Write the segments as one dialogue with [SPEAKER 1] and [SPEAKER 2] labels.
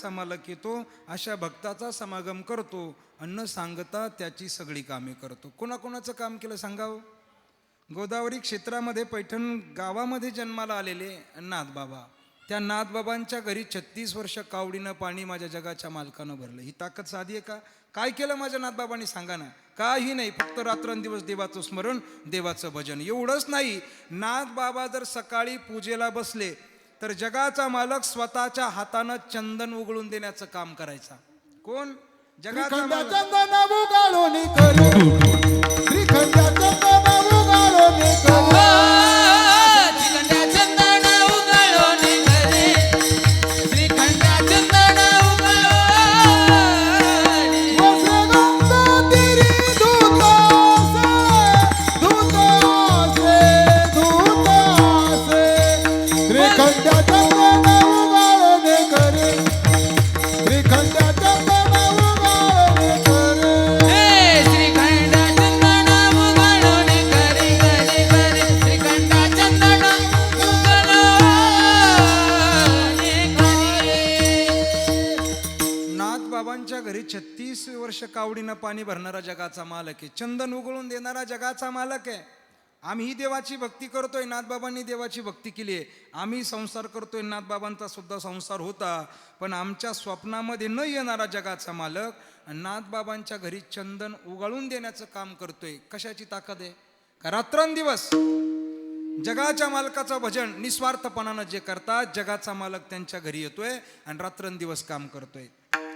[SPEAKER 1] जगाचा मालक येतो अशा भक्ताचा समागम करतो अन्न सांगता त्याची सगळी कामे करतो. कोणाकोणाचं काम केलं सांगावं? गोदावरी क्षेत्रामध्ये पैठण गावामध्ये जन्माला आलेले नाथबाबा त्या नाथबाबांच्या घरी छत्तीस वर्ष कावडीनं पाणी माझ्या जगाच्या मालकानं भरलं. ही ताकद साधी आहे का? काय केलं माझ्या नाथबाबांनी सांगा ना. काही नाही. फक्त रात्रंदिवस देवाचं स्मरण देवाचं भजन. एवढंच नाही. नाथबाबा जर सकाळी पूजेला बसले तर जगाचा मालक स्वतःच्या हातानं चंदन उघडून देण्याचं काम करायचा. कोण? जगाचा मालक. कावडीनं पाणी भरणारा जगाचा मालक आहे. चंदन उघळून देणारा जगाचा मालक आहे. आम्ही देवाची भक्ती करतोय नाथबाबांनी देवाची भक्ती केली आहे. आम्ही संसार करतोय नाथबाबांचा सुद्धा संसार होता पण आमच्या स्वप्नामध्ये न येणारा जगाचा मालक आणि नाथबाबांच्या घरी चंदन उगाळून देण्याचं काम करतोय. कशाची ताकद आहे? का रात्रंदिवस? जगाच्या मालकाचं भजन निस्वार्थपणानं जे करतात जगाचा मालक त्यांच्या घरी येतोय आणि रात्रंदिवस काम करतोय.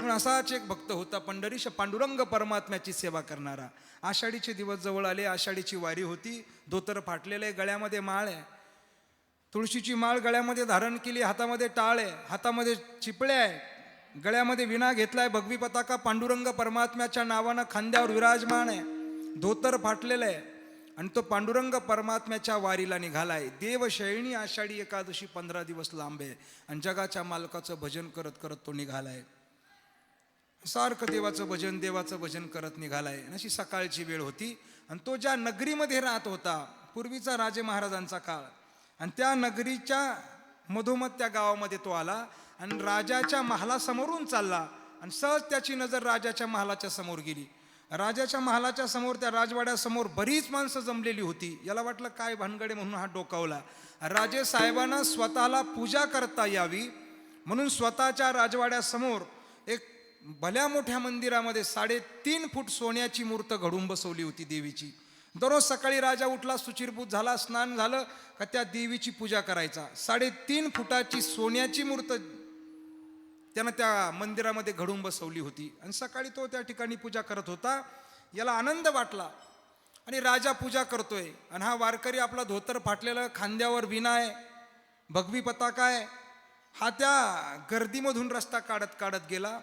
[SPEAKER 1] म्हणून असाच एक भक्त होता पंढरीश पांडुरंग परमात्म्याची सेवा करणारा. आषाढीचे दिवस जवळ आले आषाढीची वारी होती धोतर फाटलेलं आहे गळ्यामध्ये माळ आहे. तुळशीची माळ गळ्यामध्ये धारण केली हातामध्ये टाळ आहे हातामध्ये चिपळे आहे. गळ्यामध्ये विणा घेतलाय भगवी पताका पांडुरंग परमात्म्याच्या नावानं खांद्यावर विराजमान आहे. धोतर फाटलेलं आहे आणि तो पांडुरंग परमात्म्याच्या वारीला निघालाय देवशैणी आषाढी एकादशी पंधरा दिवस लांब आहे आणि जगाच्या मालकाचं भजन करत करत तो निघालाय सारखं देवाचं भजन देवाचं भजन करत निघालाय. अशी सकाळची वेळ होती. आणि तो ज्या नगरीमध्ये राहत होता पूर्वीचा राजे महाराजांचा काळ. आणि त्या नगरीच्या मधोमध त्या गावामध्ये तो आला आणि राजाच्या महालासमोरून चालला. आणि सहज त्याची नजर राजाच्या महालाच्या समोर गेली. राजाच्या महालाच्या समोर त्या राजवाड्यासमोर बरीच माणसं जमलेली होती. याला वाटलं काय भानगडे म्हणून हा डोकावला. राजे साहेबांना स्वतःला पूजा करता यावी. म्हणून स्वतःच्या राजवाड्यासमोर एक भल्या मोठ्या मंदिरामध्ये साडेतीन फूट सोन्याची मूर्त घडून बसवली होती देवीची. दररोज सकाळी राजा उठला सुचिरभूत झाला स्नान झालं का त्या देवीची पूजा करायचा. साडेतीन फुटाची सोन्याची मूर्त त्यानं त्या मंदिरामध्ये घडून बसवली होती. आणि सकाळी तो त्या ठिकाणी पूजा करत होता. याला आनंद वाटला. आणि राजा पूजा करतोय. आणि हा वारकरी आपला धोतर फाटलेलं खांद्यावर विना आहे भगवी पताका आहे. हा त्या गर्दीमधून रस्ता काढत काढत गेला.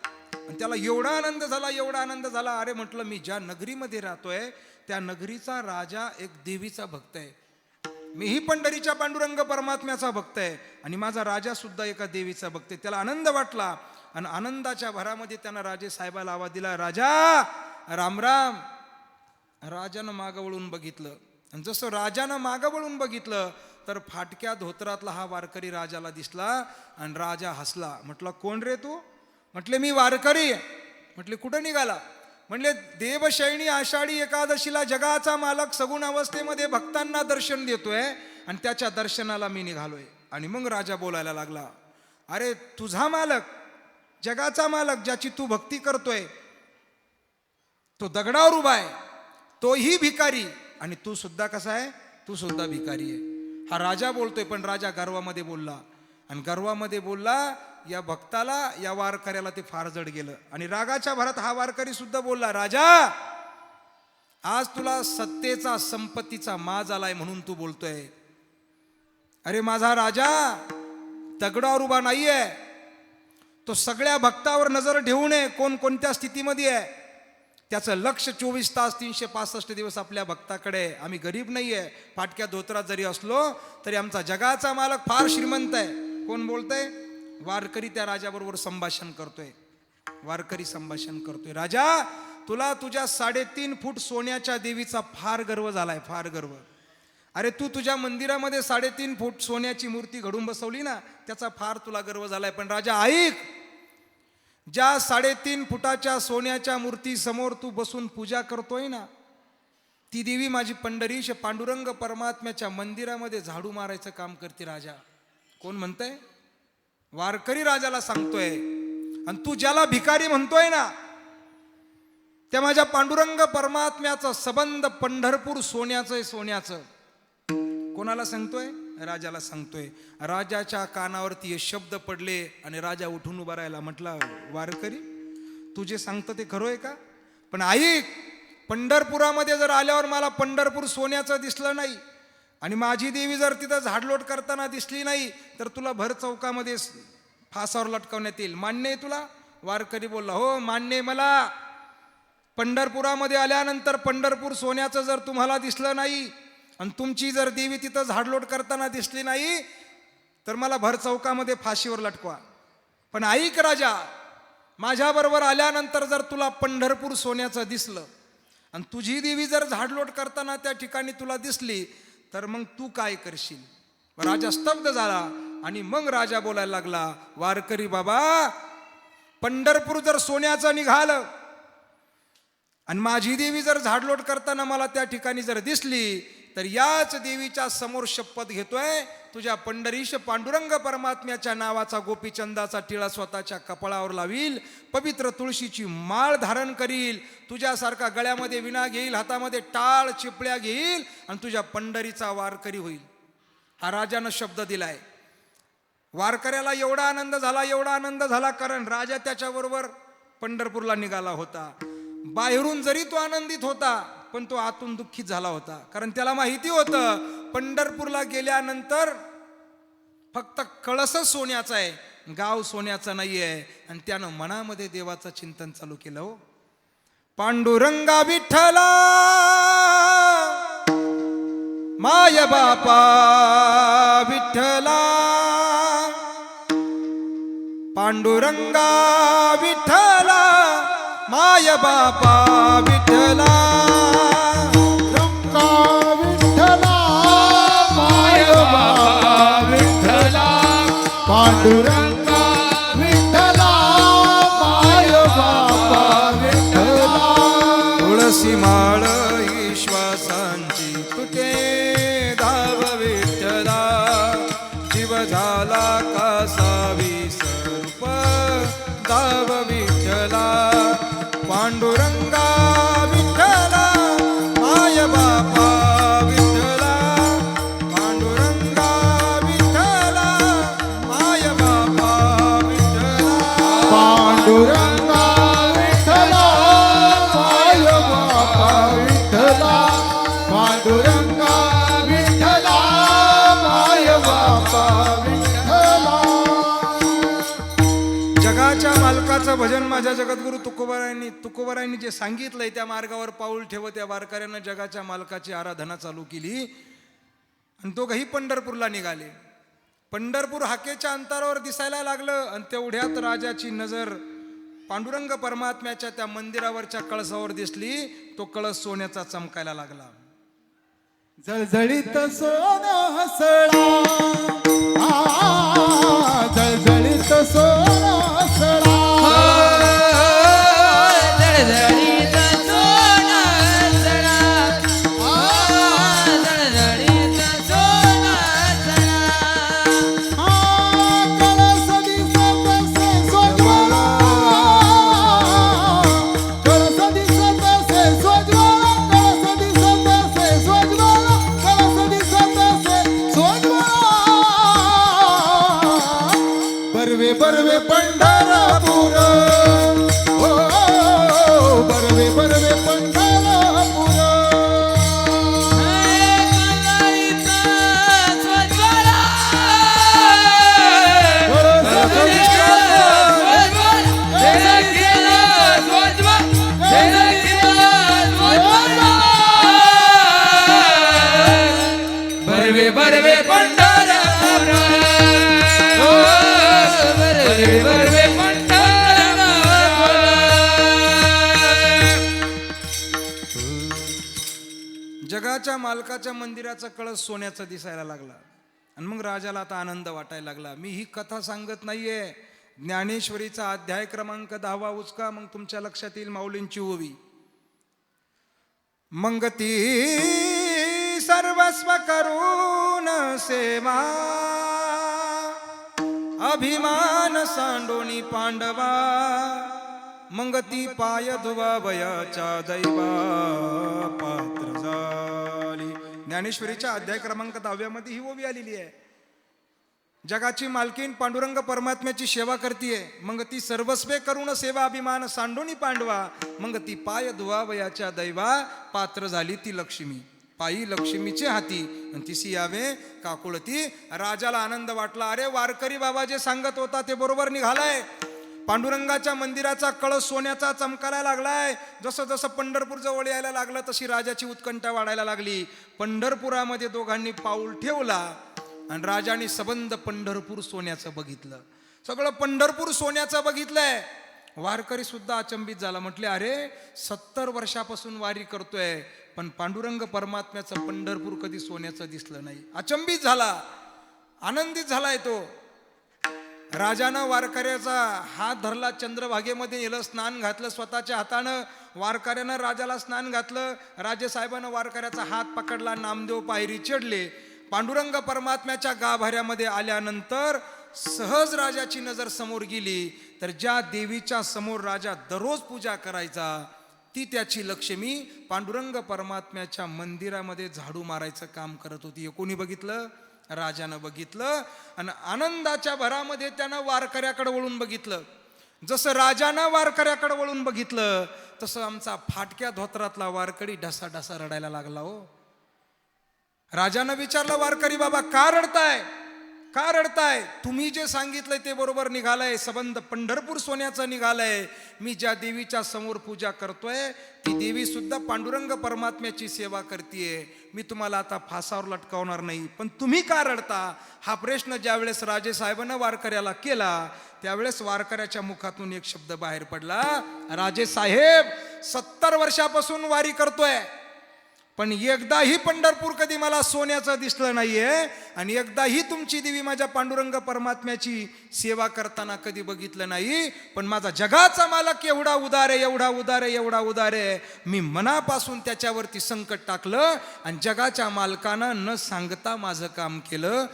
[SPEAKER 1] आणि त्याला एवढा आनंद झाला एवढा आनंद झाला अरे म्हटलं मी ज्या नगरीमध्ये राहतोय त्या नगरीचा राजा एक देवीचा भक्त आहे. मीही पंढरीच्या पांडुरंग परमात्म्याचा भक्त आहे आणि माझा राजा सुद्धा एका देवीचा भक्त आहे. त्याला आनंद वाटला आणि आनंदाच्या भरामध्ये त्यानं राजे साहेबाला आवाज दिला राजा राम राम. राजानं मागं वळून बघितलं. आणि जसं राजानं मागं वळून बघितलं तर फाटक्या धोत्रातला हा वारकरी राजाला दिसला आणि राजा हसला. म्हटलं कोण रे तू? म्हटले मी वारकरी आहे. म्हटले कुठं निघाला? म्हणले देवशैणी आषाढी एकादशीला जगाचा मालक सगुण अवस्थेमध्ये भक्तांना दर्शन देतोय आणि त्याच्या दर्शनाला मी निघालोय. आणि मग राजा बोलायला लागला अरे तुझा मालक जगाचा मालक ज्याची तू भक्ती करतोय तो दगडावर उभा आहे तोही भिकारी. आणि तू सुद्धा कसा आहे? तू सुद्धा भिकारी आहे. हा राजा बोलतोय पण राजा गर्वामध्ये बोलला आणि गर्वामध्ये बोलला या भक्ताला या वारकऱ्याला ते फार जड गेलं. आणि रागाच्या भरात हा वारकरी सुद्धा बोलला राजा आज तुला सत्तेचा संपत्तीचा माज आलाय म्हणून तू बोलतोय. अरे माझा राजा दगडावर उभा नाहीये. तो सगळ्या भक्तावर नजर ठेवू नये कोण कोणत्या स्थितीमध्ये आहे. त्याचं लक्ष चोवीस तास तीनशे पासष्ट दिवस आपल्या भक्ताकडे आहे. आम्ही गरीब नाही आहे फाटक्या धोत्रात जरी असलो तरी आमचा जगाचा मालक फार श्रीमंत आहे. कोण बोलतंय? वारकरी त्या राजाबरोबर संभाषण करतोय. वारकरी संभाषण करतोय. राजा तुला तुझ्या साडेतीन फूट सोन्याच्या देवीचा फार गर्व झालाय फार गर्व. अरे तू तुझ्या मंदिरामध्ये साडेतीन फूट सोन्याची मूर्ती घडून बसवली ना त्याचा फार तुला गर्व झालाय. पण राजा ऐक! ज्या साडेतीन फुटाच्या सोन्याच्या मूर्ती समोर तू बसून पूजा करतोय ना ती देवी माझी पंढरीश पांडुरंग परमात्म्याच्या मंदिरामध्ये झाडू मारायचं काम करते राजा. कोण म्हणतंय? वारकरी राजाला सांगतोय आणि तू ज्याला भिकारी म्हणतोय ना त्या माझ्या पांडुरंग परमात्म्याचं सबंध पंढरपूर सोन्याचं आहे सोन्याचं. कोणाला सांगतोय? राजाला सांगतोय. राजाच्या कानावरती हे शब्द पडले आणि राजा उठून उभा राहिला. म्हटला वारकरी तू जे सांगतं ते खरं आहे का? पण ऐक पंढरपुरामध्ये जर आल्यावर मला पंढरपूर सोन्याचं दिसलं नाही आणि माझी देवी जर तिथं झाडलोट करताना दिसली नाही तर तुला भर चौकामध्ये फासावर लटकवण्यात येईल. मान्य आहे तुला? वारकरी बोलला हो मान्य आहे मला. पंढरपुरामध्ये आल्यानंतर पंढरपूर सोन्याचं जर तुम्हाला दिसलं नाही आणि तुमची जर देवी तिथं झाडलोट करताना दिसली नाही तर मला भर चौकामध्ये फाशीवर लटकवा. पण ऐक राजा माझ्याबरोबर आल्यानंतर जर तुला पंढरपूर सोन्याचं दिसलं आणि तुझी देवी जर झाडलोट करताना त्या ठिकाणी तुला दिसली तर मग तू काय करशील? राजा स्तब्ध झाला आणि मग राजा बोलायला लागला वारकरी बाबा पंढरपूर जर सोन्याचं निघालं आणि माझी देवी जर झाडलोट करताना मला त्या ठिकाणी जर दिसली तर याच देवीच्या समोर शपथ घेतोय तुझ्या पंढरीश पांडुरंग परमात्म्याच्या नावाचा गोपीचंदाचा टिळा स्वतःच्या कपाळावर लावील पवित्र तुळशीची माळ धारण करील तुझ्यासारखा गळ्यामध्ये विणा घेईल हातामध्ये टाळ चिपळ्या घेईल आणि तुझ्या पंढरीचा वारकरी होईल. हा राजानं शब्द दिलाय. वारकऱ्याला एवढा आनंद झाला एवढा आनंद झाला कारण राजा त्याच्याबरोबर पंढरपूरला निघाला होता. बाहेरून जरी तो आनंदित होता पण तो आतून दुःखीत झाला होता. कारण त्याला माहिती होतं पंढरपूरला गेल्यानंतर फक्त कळसच सोन्याचा आहे गाव सोन्याचं नाही आहे. आणि त्यानं मनामध्ये देवाचं चिंतन चालू केलं हो. पांडुरंगा विठ्ठला माय बापा विठ्ठला पांडुरंगा विठ्ठला माय बापा विठ्ठला.
[SPEAKER 2] बाबा विठ्ठला पांडुरंगा विठ्ठला माय बाबा विठ्ठला.
[SPEAKER 1] तुळसी माळ विश्वासांची तुटे धाव विठ्ठला. जीव झाला कासावी सर्प धाव विठ्ठला. पांडुरंगा मालकाचं भजन माझ्या जगद्गुरु तुकोबारायांनी तुकोबारायांनी जे सांगितलंय त्या मार्गावर पाऊल ठेवत या वारकऱ्यानं जगाच्या मालकाची आराधना चालू केली. आणि दोघंही पंढरपूरला निघाले. पंढरपूर हाकेच्या अंतरावर दिसायला लागलं आणि तेवढ्यात राजाची नजर पांडुरंग परमात्म्याच्या त्या मंदिरावरच्या कळसावर दिसली. तो कळस सोन्याचा चमकायला लागला.
[SPEAKER 2] जळजळीत सोन हसळा जळजळीत सोन पंढरपूर. हो, बरवे बरवे पंढरपूर.
[SPEAKER 3] बरवे बरवे पंढरपूर.
[SPEAKER 1] जगाच्या मालकाच्या मंदिराचा कळस सोन्याचा दिसायला लागला. आणि मग राजाला आता आनंद वाटायला लागला. मी ही कथा सांगत नाहीये. ज्ञानेश्वरीचा अध्याय क्रमांक दहावा उचका मग तुमच्या लक्षात येईल माऊलींची ओवी. मग ती सर्वस्व करून सेवा अभिमान सांडोनी पांडवा मग ती पाय धुवावयाच्या दैवा पात्र झाली. ज्ञानेश्वरीच्या अध्याय क्रमांक दहाव्यामध्ये ही ओवी आलेली आहे. जगाची मालकीन पांडुरंग परमात्म्याची सेवा करतीये. मग ती सर्वस्वे करून सेवा अभिमान सांडोनी पांडवा मग ती पाय धुवावयाच्या दैवा पात्र झाली ती लक्ष्मी. पायी लक्ष्मीचे हाती. आणि तिसी यावे काकुळती. राजाला आनंद वाटला. अरे वारकरी बाबा जे सांगत होता ते बरोबर निघालाय. पांडुरंगाच्या मंदिराचा कळस सोन्याचा चमकायला लागलाय. जसं जसं पंढरपूर जवळ यायला लागलं तशी राजाची उत्कंठा वाढायला लागली. पंढरपुरामध्ये दोघांनी पाऊल ठेवला आणि राजाने सबंध पंढरपूर सोन्याचं बघितलं. सगळं पंढरपूर सोन्याचं बघितलंय. वारकरी सुद्धा अचंबित झाला. म्हटले अरे सत्तर वर्षापासून वारी करतोय. पण पांडुरंग परमात्म्याचं पंढरपूर कधी सोन्याचं दिसलं नाही. अचंबित झाला. आनंदित झालाय तो. राजानं वारकऱ्याचा हात धरला चंद्रभागेमध्ये नेलं स्नान घातलं स्वतःच्या हातानं वारकऱ्यानं राजाला स्नान घातलं. राजेसाहेबानं वारकऱ्याचा हात पकडला नामदेव पायरी चढले. पांडुरंग परमात्म्याच्या गाभाऱ्यामध्ये आल्यानंतर सहज राजाची नजर समोर गेली. तर ज्या देवीच्या समोर राजा दररोज पूजा करायचा ती त्याची लक्ष्मी पांडुरंग परमात्म्याच्या मंदिरामध्ये झाडू मारायचं काम करत होती. हे कोणी बघितलं? राजानं बघितलं. आणि आनंदाच्या भरामध्ये त्यानं वारकऱ्याकडे वळून बघितलं. जसं राजानं वारकऱ्याकडे वळून बघितलं तसं आमचा फाटक्या धोत्रातला वारकरी ढसा ढसा रडायला लागला हो. राजानं विचारलं वारकरी बाबा का रडताय? का रडताय? तुम्ही जे सांगितलंय ते बरोबर निघालंय. संबंध पंढरपूर सोन्याचं निघालंय. मी ज्या देवीच्या समोर पूजा करतोय ती देवी सुद्धा पांडुरंग परमात्म्याची सेवा करतीये. मी तुम्हाला आता फासावर लटकावणार नाही. पण तुम्ही का रडता? हा प्रश्न ज्यावेळेस राजेसाहेबानं वारकऱ्याला केला त्यावेळेस वारकऱ्याच्या मुखातून एक शब्द बाहेर पडला. राजे साहेब सत्तर वर्षापासून वारी करतोय. पण एकदाही पंढरपूर कधी मला सोन्याचं दिसलं नाहीये आणि एकदाही तुमची देवी माझ्या पांडुरंग परमात्म्याची सेवा करताना कधी बघितलं नाही पण माझा जगाचा मालक एवढा उदार आहे एवढा उदार आहे एवढा उदार आहे मी मनापासून त्याच्यावरती संकट टाकलं आणि जगाच्या मालकानं न सांगता माझं काम केलं.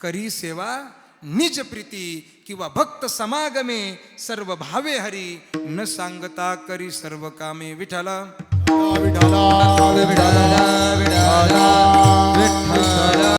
[SPEAKER 1] करी सेवा निज प्रीती किंवा भक्त समागमे सर्व भावे हरी न सांगता करी सर्व कामे विठाला
[SPEAKER 2] விடலா விடலா விடலா